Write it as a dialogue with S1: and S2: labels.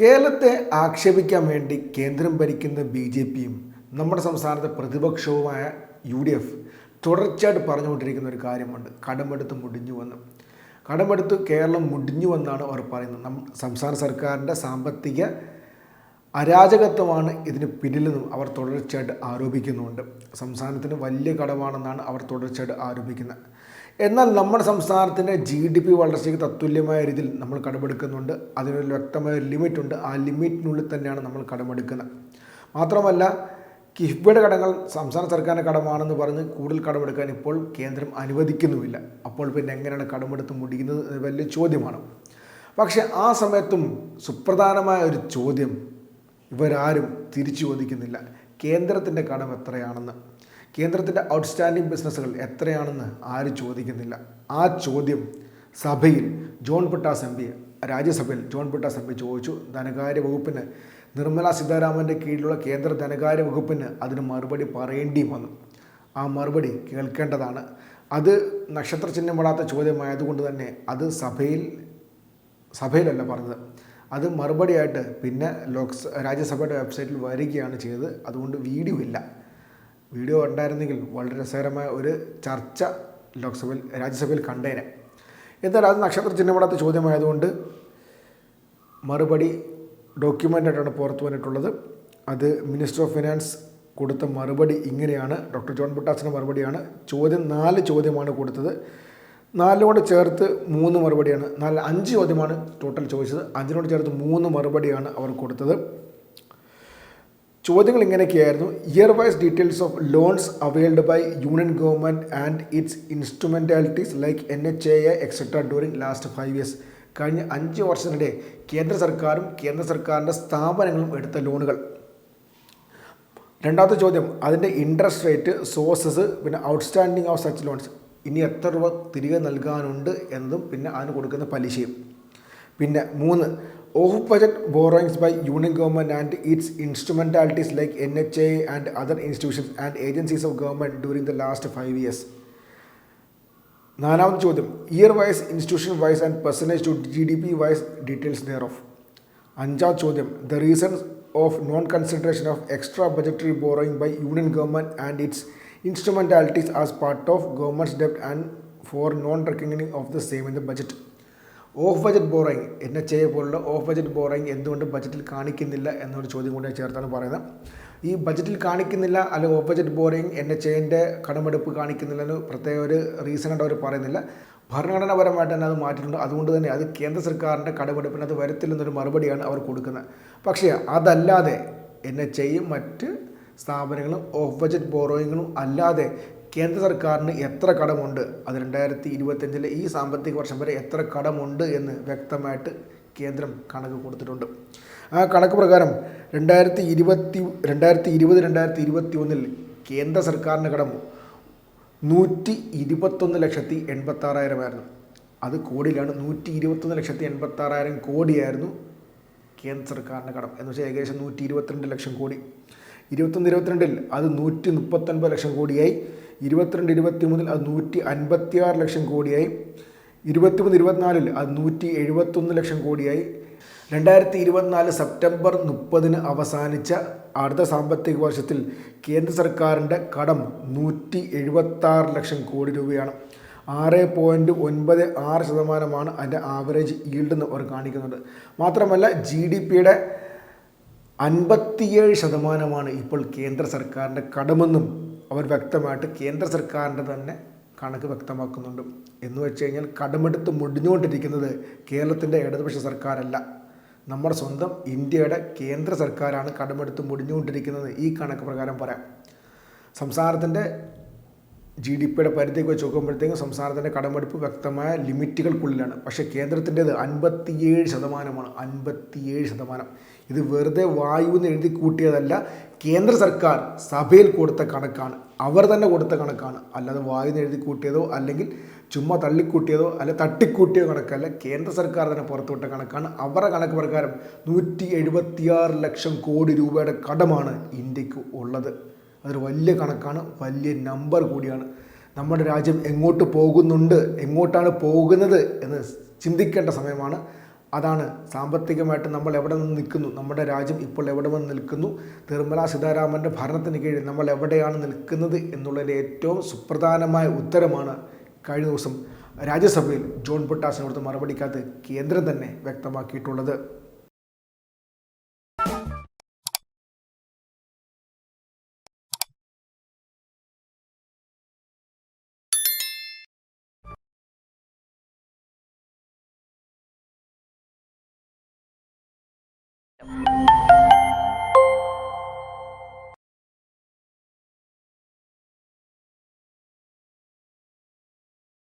S1: കേരളത്തെ ആക്ഷേപിക്കാൻ വേണ്ടി കേന്ദ്രം ഭരിക്കുന്ന ബി ജെ പിയും നമ്മുടെ സംസ്ഥാനത്തെ പ്രതിപക്ഷവുമായ യു ഡി എഫ് തുടർച്ചയായിട്ട് പറഞ്ഞുകൊണ്ടിരിക്കുന്ന ഒരു കാര്യമുണ്ട്. കടമെടുത്ത് മുടിഞ്ഞു വന്ന്. കടമെടുത്ത് കേരളം മുടിഞ്ഞു വന്നാണ് അവർ പറയുന്നത്. നം സംസ്ഥാന സർക്കാരിന്റെ സാമ്പത്തിക അരാജകത്വമാണ് ഇതിന് പിന്നിലെന്നും അവർ തുടർച്ചയായിട്ട് ആരോപിക്കുന്നുണ്ട് സംസ്ഥാനത്തിന് വലിയ കടമാണെന്നാണ് അവർ തുടർച്ചയായിട്ട് ആരോപിക്കുന്നത്. എന്നാൽ നമ്മുടെ സംസ്ഥാനത്തിന്റെ ജി ഡി പി വളർച്ചയ്ക്ക് തത്തുല്യമായ രീതിയിൽ നമ്മൾ കടമെടുക്കുന്നുണ്ട്. അതിനൊരു വ്യക്തമായ ലിമിറ്റ് ഉണ്ട് ആ ലിമിറ്റിനുള്ളിൽ തന്നെയാണ് നമ്മൾ കടമെടുക്കുന്നത്. മാത്രമല്ല കിഫ്ബിയുടെ കടങ്ങൾ സംസ്ഥാന സർക്കാരിന്റെ കടമാണെന്ന് പറഞ്ഞ് കൂടുതൽ കടമെടുക്കാൻ ഇപ്പോൾ കേന്ദ്രം അനുവദിക്കുന്നുമില്ല. അപ്പോൾ പിന്നെ എങ്ങനെയാണ് കടമെടുത്ത് മുടിക്കുന്നത് വലിയ ചോദ്യമാണ്. പക്ഷേ ആ സമയത്തും സുപ്രധാനമായ ഒരു ചോദ്യം ഇവരാരും തിരിച്ചു ചോദിക്കുന്നില്ല. കേന്ദ്രത്തിന്റെ കടം എത്രയാണെന്ന്. കേന്ദ്രത്തിന്റെ ഔട്ട്സ്റ്റാൻഡിംഗ് ബിസിനസ്സുകൾ എത്രയാണെന്ന് ആര് ചോദിക്കുന്നില്ല. ആ ചോദ്യം സഭയിൽ ജോൺ പിട്ടാസ് എം പി രാജ്യസഭയിൽ ജോൺ പിട്ടാസ് എം പി ചോദിച്ചു. ധനകാര്യ വകുപ്പിന് നിർമ്മല സീതാരാമന്റെ കീഴിലുള്ള കേന്ദ്ര ധനകാര്യ വകുപ്പിന് അതിന് മറുപടി പറയേണ്ടിയും വന്നു. ആ മറുപടി കേൾക്കേണ്ടതാണ്. അത് നക്ഷത്ര ചിഹ്നമിടാത്ത ചോദ്യമായതുകൊണ്ട് തന്നെ അത് സഭയിൽ സഭയിലല്ല പറഞ്ഞത്. അത് മറുപടിയായിട്ട് പിന്നെ ലോക്സ് രാജ്യസഭയുടെ വെബ്സൈറ്റിൽ വരികയാണ് ചെയ്തത്. അതുകൊണ്ട് വീഡിയോ ഇല്ല. വീഡിയോ ഉണ്ടായിരുന്നെങ്കിൽ വളരെ രസകരമായ ഒരു ചർച്ച ലോക്സഭയിൽ രാജ്യസഭയിൽ കണ്ടേനെ. എന്നാൽ അത് നക്ഷത്ര ചിഹ്നമിടാത്ത ചോദ്യമായതുകൊണ്ട് മറുപടി ഡോക്യുമെന്റായിട്ടാണ് പുറത്തു വന്നിട്ടുള്ളത്. അത് മിനിസ്റ്റർ ഓഫ് ഫിനാൻസ് കൊടുത്ത മറുപടി ഇങ്ങനെയാണ്. ഡോക്ടർ ജോൺ ബുട്ടാസിന്റെ മറുപടിയാണ്. ചോദ്യം നാല് ചോദ്യമാണ് കൊടുത്തത്. നാലിനോട് ചേർത്ത് മൂന്ന് മറുപടിയാണ്. നാല് അഞ്ച് ചോദ്യമാണ് ടോട്ടൽ ചോദിച്ചത്. അഞ്ചിനോട് ചേർത്ത് മൂന്ന് മറുപടിയാണ് അവർ കൊടുത്തത്. ചോദ്യങ്ങൾ ഇങ്ങനെയൊക്കെയായിരുന്നു. Year wise details of loans availed by union government and its instrumentalities like N H A etcetera during last five years കഴിഞ്ഞ അഞ്ച് വർഷത്തിനിടെ കേന്ദ്ര സർക്കാരും കേന്ദ്ര സർക്കാരിന്റെ സ്ഥാപനങ്ങളും എടുത്ത ലോണുകൾ രണ്ടാമത്തെ ചോദ്യം അതിന്റെ ഇൻട്രസ്റ്റ് റേറ്റ് സോഴ്സസ് പിന്നെ ഔട്ട്സ്റ്റാൻഡിങ് ഓഫ് സച്ച് ലോൺസ് ഇനി എത്ര രൂപ തിരികെ നൽകാനുണ്ട് എന്നതും പിന്നെ അതിന് കൊടുക്കുന്ന പലിശയും. പിന്നെ മൂന്ന് off budget borrowings by union government and its instrumentalities like N H A and other institutions and agencies of government during the last five years നാലാമത്തെ ചോദ്യം. Year wise institution wise and percentage to G D P wise details there of അഞ്ചാമത്തെ ചോദ്യം. The reasons of non consideration of extra budgetary borrowing by union government and its instrumentalities as part of government's ഡെപ്റ്റ് and for non recognising of the same in the budget off budget borrowing N H A പോലുള്ള off budget borrowing എന്തുകൊണ്ട് ബജറ്റിൽ കാണിക്കുന്നില്ല എന്നൊരു ചോദ്യം കൂടി ചേർത്താണ് പറയുന്നത്. ഈ ബജറ്റിൽ കാണിക്കുന്നില്ല അല്ലെങ്കിൽ off budget borrowing N H എന്റെ കടമെടുപ്പ് കാണിക്കുന്നില്ല എന്ന് പ്രത്യേക ഒരു റീസൺ റീസണായിട്ട് അവർ പറയുന്നില്ല. ഭരണഘടനാപരമായിട്ട് തന്നെ അത് മാറ്റിയിട്ടുണ്ട്. അതുകൊണ്ട് തന്നെ അത് കേന്ദ്ര സർക്കാരിന്റെ കടമെടുപ്പിന് അത് വരത്തില്ലെന്നൊരു മറുപടിയാണ് അവർ കൊടുക്കുന്നത്. പക്ഷേ അതല്ലാതെ എൻ എച്ച് ഐയും മറ്റ് സ്ഥാപനങ്ങളും ഓഫ് ബജറ്റ് ബോറോയിങ്ങും അല്ലാതെ കേന്ദ്ര സർക്കാരിന് എത്ര കടമുണ്ട്? അത് രണ്ടായിരത്തി ഇരുപത്തഞ്ചിലെ ഈ സാമ്പത്തിക വർഷം വരെ എത്ര കടമുണ്ട് എന്ന് വ്യക്തമായിട്ട് കേന്ദ്രം കണക്ക് കൊടുത്തിട്ടുണ്ട്. ആ കണക്ക് പ്രകാരം രണ്ടായിരത്തി ഇരുപത്തി രണ്ടായിരത്തി ഇരുപത് രണ്ടായിരത്തി ഇരുപത്തി ഒന്നിൽ കേന്ദ്ര സർക്കാരിന്റെ കടം നൂറ്റി ഇരുപത്തൊന്ന് ലക്ഷത്തി എൺപത്താറായിരമായിരുന്നു അത് കോടിയിലാണ്. നൂറ്റി ഇരുപത്തൊന്ന് ലക്ഷത്തി എൺപത്താറായിരം കോടിയായിരുന്നു കേന്ദ്ര സർക്കാരിന്റെ കടം. എന്ന് വെച്ചാൽ ഏകദേശം നൂറ്റി ഇരുപത്തിരണ്ട് ലക്ഷം കോടി. ഇരുപത്തൊന്ന് ഇരുപത്തിരണ്ടിൽ അത് നൂറ്റി മുപ്പത്തൊൻപത് ലക്ഷം കോടിയായി. ഇരുപത്തിരണ്ട് ഇരുപത്തി മൂന്നിൽ അത് നൂറ്റി അൻപത്തി ആറ് ലക്ഷം കോടിയായി. ഇരുപത്തിമൂന്ന് ഇരുപത്തിനാലിൽ അത് നൂറ്റി എഴുപത്തൊന്ന് ലക്ഷം കോടിയായി. രണ്ടായിരത്തി ഇരുപത്തിനാല് സെപ്റ്റംബർ മുപ്പതിന് അവസാനിച്ച അടുത്ത സാമ്പത്തിക വർഷത്തിൽ കേന്ദ്ര സർക്കാരിന്റെ കടം നൂറ്റി എഴുപത്താറ് ലക്ഷം കോടി രൂപയാണ്. ആറ് പോയിന്റ് ഒൻപത് ആറ് ശതമാനമാണ് അതിന്റെ ആവറേജ് ഈൽഡ് എന്ന് അവർ കാണിക്കുന്നത്. മാത്രമല്ല ജി ഡി പിയുടെ അൻപത്തിയേഴ് ശതമാനമാണ് ഇപ്പോൾ കേന്ദ്ര സർക്കാരിന്റെ കടമെന്നും അവർ വ്യക്തമായിട്ട് കേന്ദ്ര സർക്കാരിന്റെ തന്നെ കണക്ക് വ്യക്തമാക്കുന്നുണ്ട്. എന്ന് വെച്ച് കഴിഞ്ഞാൽ കടമെടുത്ത് മുടിഞ്ഞുകൊണ്ടിരിക്കുന്നത് കേരളത്തിന്റെ ഇടതുപക്ഷ സർക്കാരല്ല. നമ്മുടെ സ്വന്തം ഇന്ത്യയുടെ കേന്ദ്ര സർക്കാരാണ് കടമെടുത്ത് മുടിഞ്ഞുകൊണ്ടിരിക്കുന്നത്. ഈ കണക്ക് പ്രകാരം പറയാം. സംസ്ഥാനത്തിന്റെ ജി ഡി പിയുടെ പരിധിയൊക്കെ വെച്ച് നോക്കുമ്പോഴത്തേക്കും സംസ്ഥാനത്തിന്റെ കടമെടുപ്പ് വ്യക്തമായ ലിമിറ്റുകൾക്കുള്ളിലാണ്. പക്ഷേ കേന്ദ്രത്തിന്റേത് അൻപത്തിയേഴ് ശതമാനമാണ്. അൻപത്തിയേഴ് ശതമാനം. ഇത് വെറുതെ വായു എന്ന് എഴുതി കൂട്ടിയതല്ല കേന്ദ്ര സർക്കാർ സഭയിൽ കൊടുത്ത കണക്കാണ്. അവർ തന്നെ കൊടുത്ത കണക്കാണ്. അല്ലാതെ വായുന്ന് എഴുതി കൂട്ടിയതോ അല്ലെങ്കിൽ ചുമ്മാ തള്ളിക്കൂട്ടിയതോ അല്ല തട്ടിക്കൂട്ടിയോ കണക്കല്ല. കേന്ദ്ര സർക്കാർ തന്നെ പുറത്തുവിട്ട കണക്കാണ്. അവരുടെ കണക്ക് പ്രകാരം നൂറ്റി എഴുപത്തിയാറ് ലക്ഷം കോടി രൂപയുടെ കടമാണ് ഇന്ത്യയ്ക്ക് ഉള്ളത്. അതൊരു വലിയ കണക്കാണ് വലിയ നമ്പർ കൂടിയാണ്. നമ്മുടെ രാജ്യം എങ്ങോട്ട് പോകുന്നുണ്ട് എങ്ങോട്ടാണ് പോകുന്നത് എന്ന് ചിന്തിക്കേണ്ട സമയമാണ്. അതാണ് സാമ്പത്തികമായിട്ട് നമ്മൾ എവിടെ നിന്ന് നിൽക്കുന്നു? നമ്മുടെ രാജ്യം ഇപ്പോൾ എവിടെ വന്ന് നിൽക്കുന്നു? നിർമ്മലാ സീതാരാമന്റെ ഭരണത്തിന് കീഴിൽ നമ്മൾ എവിടെയാണ് നിൽക്കുന്നത് എന്നുള്ളതിന്റെ ഏറ്റവും സുപ്രധാനമായ ഉത്തരമാണ് കഴിഞ്ഞ ദിവസം രാജ്യസഭയിൽ ജോൺ പൊട്ടാസിനോട് മറുപടിക്കകത്ത് കേന്ദ്രം തന്നെ വ്യക്തമാക്കിയിട്ടുള്ളത്. Thank you.